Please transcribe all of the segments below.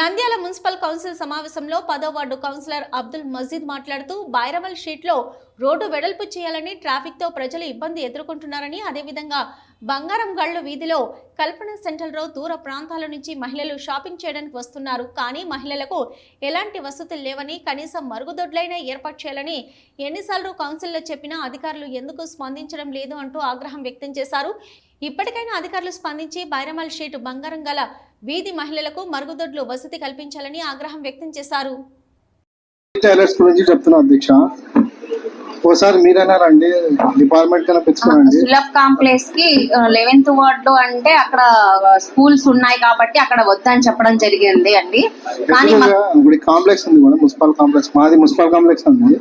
Nandyal municipal council సమావేశంలో పదో ward councillor Abdul మజీద్ మాట్లాడుతూ బైరవల్ షీట్లో రోడ్డు వెడల్పు చేయాలని ట్రాఫిక్తో ప్రజలు ఇబ్బంది ఎదుర్కొంటున్నారని అదేవిధంగా బంగారం గళ్ళు వీధిలో కల్పన సెంటర్లో దూర ప్రాంతాల నుంచి మహిళలు షాపింగ్ చేయడానికి వస్తున్నారు. కానీ మహిళలకు ఎలాంటి వసతులు లేవని కనీసం మరుగుదొడ్లైనా ఏర్పాటు చేయాలని ఎన్నిసార్లు కౌన్సిల్లో చెప్పినా అధికారులు ఎందుకు స్పందించడం లేదు అంటూ ఆగ్రహం వ్యక్తం చేశారు. ఇప్పటికైనా అధికారులు స్పందించి బైరమల్ షీట్ బంగారం గల వీధి మహిళలకు మరుగుదొడ్లు వసతి కల్పించాలని ఆగ్రహం వ్యక్తం చేశారు. టైలర్స్ గురించి చెప్తున్నా అధ్యక్ష ఓసారి మీరైనా రండి డిపార్ట్మెంట్ కన్నా పెంచుకోనండి సులభ్ కాంప్లెక్స్కి లెవెన్త్ వార్డ్లో అంటే అక్కడ స్కూల్స్ ఉన్నాయి కాబట్టి అక్కడ వద్దని చెప్పడం జరిగింది అండి. కానీ ఇప్పుడు కాంప్లెక్స్ ఉంది మేడం మున్సిపల్ కాంప్లెక్స్. మాది మున్సిపల్ కాంప్లెక్స్ ఉంది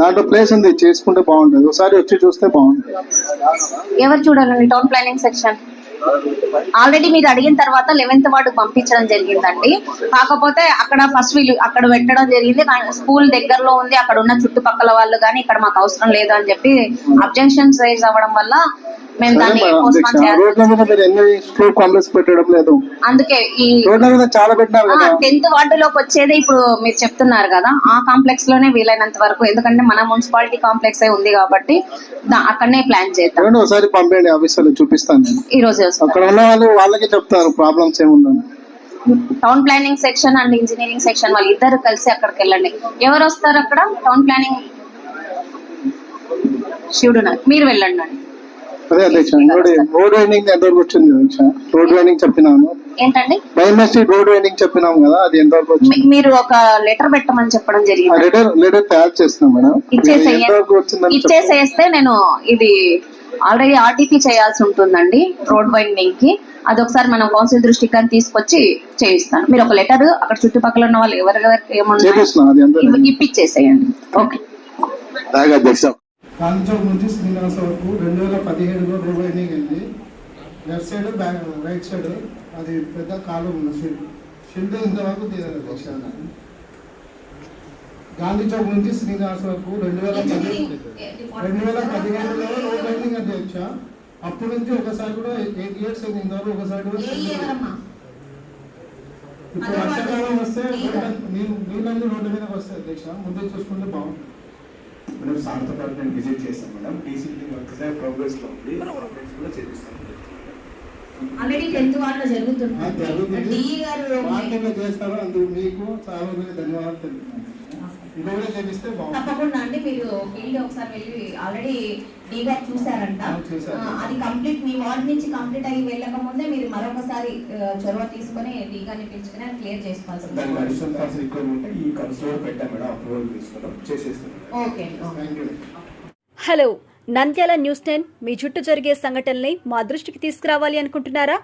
దాంట్లో ప్లేస్ ఉంది చేసుకుంటే బాగుంటుంది. ఒకసారి వచ్చి చూస్తే బాగుంటుంది. ఎవరు చూడాలండి? Town planning section. ఆల్రెడీ మీరు అడిగిన తర్వాత లెవెన్త్ వార్డు పంపించడం జరిగిందండి. కాకపోతే అక్కడ ఫస్ట్ వీళ్ళు అక్కడ పెట్టడం జరిగింది. కానీ స్కూల్ దగ్గరలో ఉంది. అక్కడ ఉన్న చుట్టుపక్కల వాళ్ళు కానీ ఇక్కడ మాకు అవసరం లేదు అని చెప్పి అబ్జెక్షన్స్ రైజ్ అవ్వడం వల్ల మేము దాన్ని రోడ్ల మీద మీరు ఎన్ని స్కూల్ కాంప్లెక్స్ పెట్టడం లేదు? అందుకే ఈ రోడ్ల మీద చాలా పెట్టినారు కదా. టెన్త్ వార్డులోకి వచ్చేది ఇప్పుడు మీరు చెప్తున్నారు కదా. ఆ కాంప్లెక్స్లోనే వీలైనంత వరకు ఎందుకంటే మన మున్సిపాలిటీ కాంప్లెక్స్ ఉంది కాబట్టి అక్కడనే ప్లాన్ చేద్దాం. ఒకసారి పంపండి ఆఫీసర్లు చూపిస్తాను నేను. ఈ రోజు అక్కడ ఉన్న వాళ్ళు వాళ్ళకి చెప్తారు ప్రాబ్లమ్స్ ఏముందని. Town planning section and engineering section వాళ్ళు ఇద్దరు కలిసి అక్కడికి వెళ్ళండి. ఎవరు వస్తారు అక్కడ? Town planning? శివుడు. మీరు వెళ్ళండి అదే అధ్యక్ష ఇంకోటి రోడ్ వైండింగ్ ఎంతవరకు వచ్చింది అధ్యక్ష రోడ్ వైండింగ్ చెప్పినాను. ఏంటండి? బయోమెట్రిక్ రోడ్ వైండింగ్ చెప్పినాం కదా అది ఎంతవరకు వచ్చింది? మీరు ఒక లెటర్ పెట్టమని చెప్పడం ఆ జరిగింది లెటర్ లెటర్ తయారు చేస్తున్నాం మేడం. ఇచ్చేసేయ ఎంతవరకు వచ్చిందని చెప్పండి. ఇచ్చేసేస్తే నేను ఇది ఆల్రెడీ ఆర్టీపీ చేయాల్సి ఉంటుందండి రోడ్ వైండింగ్కి అది ఒకసారి మనం కౌన్సిల్ దృష్టికి కానీ తీసుకొచ్చి చేయిస్తాను. మీరు ఒక లెటర్ అక్కడ చుట్టుపక్కల ఉన్న వాళ్ళు ఎవరెవరికి ఏమన్నా ఇప్పించేసేయండి ఓకే. అధ్యక్ష చౌక్ నుంచి శ్రీనివాస వరకు రెండు వేల పదిహేడులో రోడ్ వైండింగ్ అయింది left side back right side అది పెద్ద కాలువ ఉంది షిల్డ్ షిల్డ్ ఇంతవరకు అధ్యక్ష గాంధీ చౌక్ నుంచి శ్రీనివాస వరకు రెండు వేల పది రెండు వేల పదిహేడులో రోడ్ వైండింగ్ అధ్యక్ష అప్పటి నుంచి ఒకసారి కూడా ఎయిట్ ఇయర్స్ అయింది ఇంతవరకు ఒకసారి కూడా. ఇప్పుడు వర్షాకాలం వస్తే నీళ్ళు నీళ్ళన్నీ రోడ్డు మీదకి వస్తాయి అధ్యక్ష. ముందే చూసుకుంటే బాగుంటుంది. పాటు నేను విజిట్ చేశాను మేడం. టీసీపీ వర్క్ ప్రోగ్రెస్లో ఉంది. ప్రోగ్రెస్ కూడా చేపిస్తాను ఆల్రెడీ టెన్త్ వార్డులో జరుగుతుంది. జరుగుతుంది. చేస్తారు అందుకు మీకు చాలా ధన్యవాదాలు తెలుపుతున్నాను ఇది కూడా చేపిస్తే బాగుంటుంది తప్పకుండా అండి మీరు ఫీల్డ్ ఒకసారి వెళ్ళి ఆల్రెడీ డీ గారు చూసారంట అది కంప్లీట్ మీ వార్డ్ నుంచి కంప్లీట్ అయ్యి వెళ్ళక ముందే మీరు మరొకసారి చొరవ తీసుకొని డీ గారిని పిలుచుకొని అది క్లియర్ చేసుకోవాల్సింది. హలో నంద్యాల న్యూస్ టెన్ మీ చుట్టూ జరిగే సంఘటనల్ని మా దృష్టికి తీసుకురావాలి అనుకుంటున్నారా?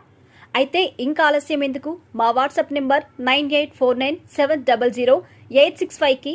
అయితే ఇంకా ఆలస్యం ఎందుకు? మా WhatsApp number nine eight four nine seven double zero eight six ఫైవ్కి